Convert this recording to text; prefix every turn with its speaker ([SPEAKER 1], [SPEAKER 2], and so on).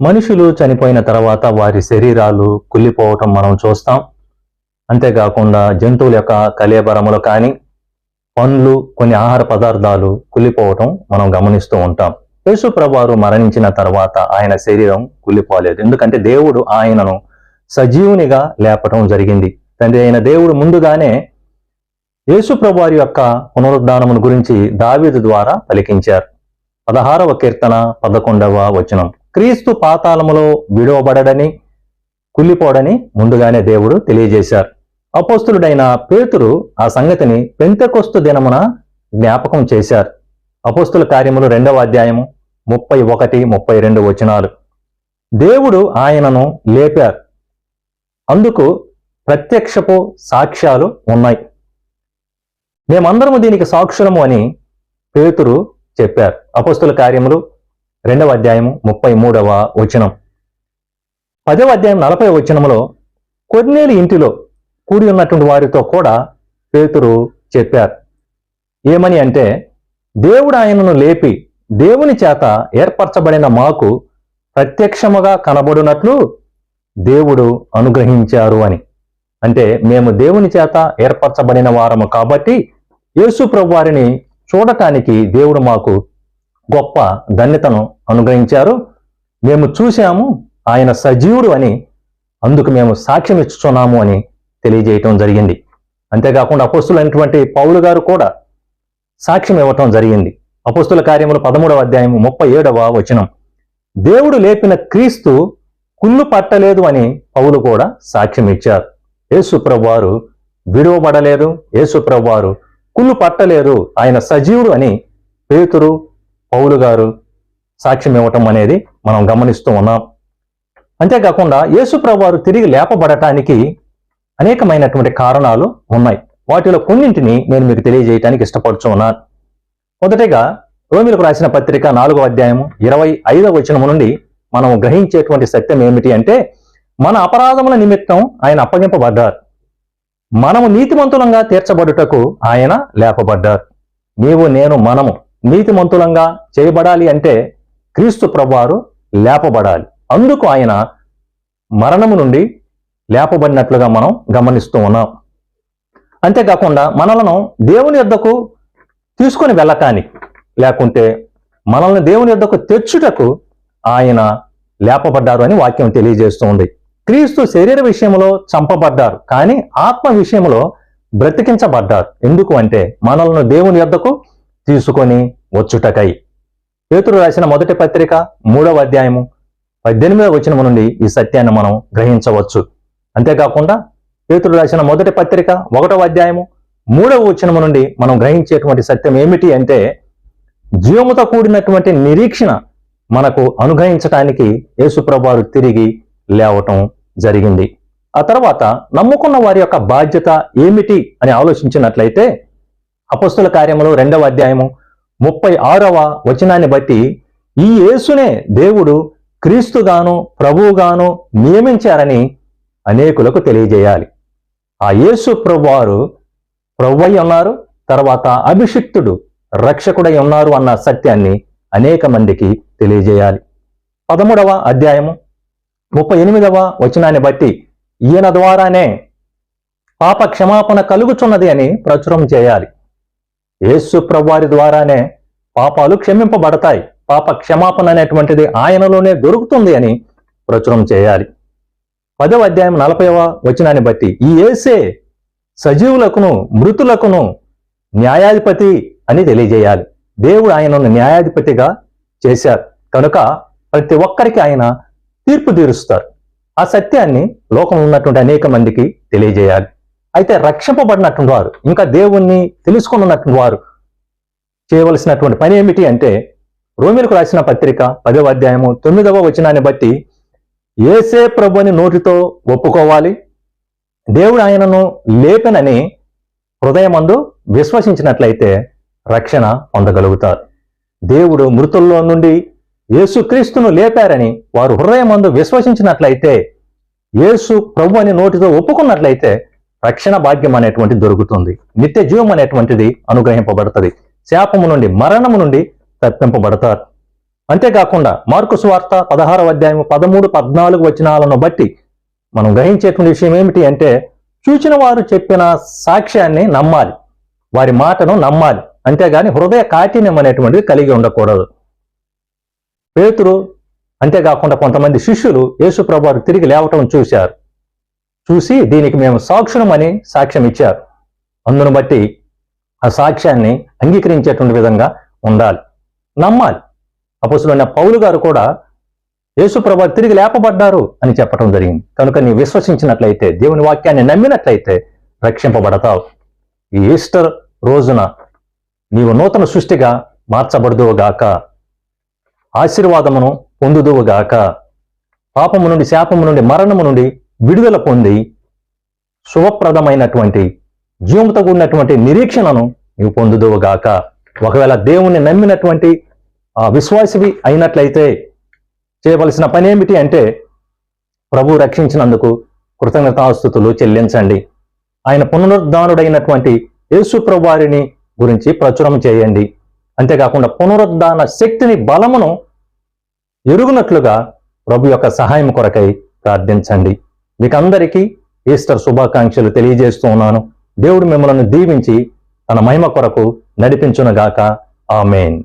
[SPEAKER 1] మనుషులు చనిపోయిన తర్వాత వారి శరీరాలు కుళ్ళిపోవటం మనం చూస్తాం. అంతేకాకుండా జంతువుల యొక్క కలేబరములు కానీ పండ్లు కొన్ని ఆహార పదార్థాలు కుళ్ళిపోవటం మనం గమనిస్తూ ఉంటాం. యేసు ప్రభువారు మరణించిన తర్వాత ఆయన శరీరం కుళ్ళిపోలేదు. ఎందుకంటే దేవుడు ఆయనను సజీవునిగా లేపటం జరిగింది. తండ్రి అయిన దేవుడు ముందుగానే యేసు ప్రభువారి యొక్క పునరుద్ధానమును గురించి దావీదు ద్వారా పలికించారు. పదహారవ కీర్తన పదకొండవ వచనం. క్రీస్తు పాతాళములో విడవబడడని కుళ్ళిపోడని ముందుగానే దేవుడు తెలియజేశారు. అపోస్తులుడైన పేతురు ఆ సంగతిని పెంతకొస్తు దినమున జ్ఞాపకం చేశారు. అపోస్తుల కార్యములు రెండవ అధ్యాయము ముప్పై ఒకటి ముప్పై రెండు వచనాలు. దేవుడు ఆయనను లేపారు. అందుకు ప్రత్యక్షపు సాక్ష్యాలు ఉన్నాయి. మేమందరము దీనికి సాక్షులము అని పేతురు చెప్పారు. అపోస్తుల కార్యములు రెండవ అధ్యాయము ముప్పై మూడవ వచనం. పదవ అధ్యాయం నలభై వచనములో కొన్నేలు ఇంటిలో కూడి ఉన్నటువంటి వారితో కూడా పేతురు చెప్పారు. ఏమని అంటే దేవుడు ఆయనను లేపి దేవుని చేత ఏర్పరచబడిన మాకు ప్రత్యక్షముగా కనబడినట్లు దేవుడు అనుగ్రహించారు అని. అంటే మేము దేవుని చేత ఏర్పరచబడిన వారము కాబట్టి యేసు ప్రభు వారిని చూడటానికి దేవుడు మాకు గొప్ప ధన్యతను అనుగ్రహించారు. మేము చూశాము ఆయన సజీవుడు అని అందుకు మేము సాక్ష్యం ఇచ్చుచున్నాము అని తెలియజేయటం జరిగింది. అంతేకాకుండా అపోస్తులైనటువంటి పౌలు గారు కూడా సాక్ష్యం ఇవ్వటం జరిగింది. అపోస్తుల కార్యములు పదమూడవ అధ్యాయం ముప్పై ఏడవ వచనం. దేవుడు లేపిన క్రీస్తు కుళ్ళు పట్టలేదు అని పౌలు కూడా సాక్ష్యం ఇచ్చారు. యేసుప్రభు వారు విడువబడలేదు యేసుప్రభు వారు కుళ్ళు పట్టలేదు ఆయన సజీవుడు అని పేతురు పౌలు గారు సాక్ష్యం ఇవ్వటం అనేది మనం గమనిస్తూ ఉన్నాం. అంతేకాకుండా యేసు వారు తిరిగి లేపబడటానికి అనేకమైనటువంటి కారణాలు ఉన్నాయి. వాటిలో కొన్నింటిని నేను మీకు తెలియజేయటానికి ఇష్టపడుచు ఉన్నాను. మొదటిగా రోమిలకు రాసిన పత్రిక నాలుగో అధ్యాయము ఇరవై ఐదవ వచనము నుండి మనం గ్రహించేటువంటి సత్యం ఏమిటి అంటే మన అపరాధముల నిమిత్తం ఆయన అప్పగింపబడ్డారు. మనము నీతిమంతులంగా తీర్చబడుటకు ఆయన లేపబడ్డారు. నీవు నేను మనము నీతిమంతులంగా చేయబడాలి అంటే క్రీస్తు ప్రభువారు లేపబడాలి. అందుకు ఆయన మరణము నుండి లేపబడినట్లుగా మనం గమనిస్తూ ఉన్నాం. అంతేకాకుండా మనలను దేవుని యొద్దకు తీసుకొని వెళ్ళకాని లేకుంటే మనల్ని దేవుని యొద్దకు తెచ్చుటకు ఆయన లేపబడ్డారు అని వాక్యం తెలియజేస్తుంది. క్రీస్తు శరీర విషయంలో చంపబడ్డారు కానీ ఆత్మ విషయంలో బ్రతికించబడ్డారు. ఎందుకు అంటే మనలను దేవుని యొద్దకు తీసుకొని వచ్చుటకై. పేతురు రాసిన మొదటి పత్రిక మూడవ అధ్యాయము పద్దెనిమిదవ వచనము నుండి ఈ సత్యాన్ని మనం గ్రహించవచ్చు. అంతేకాకుండా పేతురు రాసిన మొదటి పత్రిక ఒకటవ అధ్యాయము మూడవ వచనము నుండి మనం గ్రహించేటువంటి సత్యం ఏమిటి అంటే జీవముతో కూడినటువంటి నిరీక్షణ మనకు అనుగ్రహించటానికి యేసుప్రభారు తిరిగి లేవటం జరిగింది. ఆ తర్వాత నమ్ముకున్న వారి యొక్క బాధ్యత ఏమిటి అని ఆలోచించినట్లయితే అపస్తుల కార్యములు రెండవ అధ్యాయము ముప్పై ఆరవ వచనాన్ని బట్టి ఈ యేసునే దేవుడు క్రీస్తుగాను ప్రభువుగాను నియమించారని అనేకులకు తెలియజేయాలి. ఆ యేసు ప్రభువారు ప్రభువై ఉన్నారు తర్వాత అభిషిక్తుడు రక్షకుడై ఉన్నారు అన్న సత్యాన్ని అనేక మందికి తెలియజేయాలి. పదమూడవ అధ్యాయము ముప్పై ఎనిమిదవ వచనాన్ని బట్టి ఈయన ద్వారానే పాప క్షమాపణ కలుగుచున్నది అని ప్రచురం చేయాలి. యేసు ప్రభువారి ద్వారానే పాపాలు క్షమింపబడతాయి. పాప క్షమాపణ అనేటువంటిది ఆయనలోనే దొరుకుతుంది అని ప్రచురం చేయాలి. పదవ అధ్యాయం నలభైవ వచనాన్ని బట్టి ఈ యేసే సజీవులకును మృతులకును న్యాయాధిపతి అని తెలియజేయాలి. దేవుడు ఆయనను న్యాయాధిపతిగా చేశారు. కనుక ప్రతి ఒక్కరికి ఆయన తీర్పు తీరుస్తారు. ఆ సత్యాన్ని లోకంలో ఉన్నటువంటి అనేక మందికి తెలియజేయాలి. అయితే రక్షింపబడినటువంటి వారు ఇంకా దేవుణ్ణి తెలుసుకున్నటువంటి వారు చేయవలసినటువంటి పని ఏమిటి అంటే రోమిలకు రాసిన పత్రిక పదవ అధ్యాయము తొమ్మిదవ వచనాన్ని బట్టి ఏసే ప్రభుని నోటితో ఒప్పుకోవాలి దేవుడు ఆయనను లేపనని హృదయమందు విశ్వసించినట్లయితే రక్షణ పొందగలుగుతారు. దేవుడు మృతుల్లో నుండి యేసుక్రీస్తును లేపారని వారు హృదయమందు విశ్వసించినట్లయితే యేసు ప్రభు అని నోటితో ఒప్పుకున్నట్లయితే రక్షణ భాగ్యం అనేటువంటి దొరుకుతుంది. నిత్య జీవం అనేటువంటిది అనుగ్రహింపబడుతుంది. శాపము నుండి మరణము నుండి తప్పింపబడతారు. అంతేకాకుండా మార్కు స్వార్త పదహారవ అధ్యాయం పదమూడు పద్నాలుగు వచనాలను బట్టి మనం గ్రహించేటువంటి విషయం ఏమిటి అంటే చూచిన వారు చెప్పిన సాక్ష్యాన్ని నమ్మాలి. వారి మాటను నమ్మాలి. అంతేగాని హృదయ కాఠిన్యం అనేటువంటిది కలిగి ఉండకూడదు. పేతురు అంతేకాకుండా కొంతమంది శిష్యులు యేసు ప్రభువారు తిరిగి లేవటం చూశారు. చూసి దీనికి మేము సాక్షులమని సాక్ష్యం ఇచ్చారు. అందును బట్టి ఆ సాక్ష్యాన్ని అంగీకరించేటువంటి విధంగా ఉండాలి. నమ్మాలి. అపసులైన పౌలు గారు కూడా యేసుప్రభు తిరిగి లేపబడ్డారు అని చెప్పడం జరిగింది. కనుక నీ విశ్వసించినట్లయితే దేవుని వాక్యాన్ని నమ్మినట్లయితే రక్షింపబడతావు. ఈ ఈస్టర్ రోజున నీవు నూతన సృష్టిగా మార్చబడుదువుగాక ఆశీర్వాదమును పొందుదువుగాక పాపము నుండి శాపము నుండి మరణము నుండి విడుదల పొంది శుభప్రదమైనటువంటి జీవంతో కూడినటువంటి నిరీక్షణను నీవు పొందుదువుగాక. ఒకవేళ దేవుణ్ణి నమ్మినటువంటి ఆ విశ్వాసివి అయినట్లయితే చేయవలసిన పని ఏమిటి అంటే ప్రభు రక్షించినందుకు కృతజ్ఞతాస్థుతులు చెల్లించండి. ఆయన పునరుద్ధానుడైనటువంటి యేసు ప్రభువారిని గురించి ప్రచురం చేయండి. అంతేకాకుండా పునరుద్ధాన శక్తిని బలమును ఎరుగునట్లుగా ప్రభు యొక్క సహాయం కొరకై ప్రార్థించండి. మీకందరికీ ఈస్టర్ శుభాకాంక్షలు తెలియజేస్తూ ఉన్నాను. దేవుడు మిమ్మల్ని దీవించి తన మహిమ కొరకు నడిపించునగాక. ఆమెన్.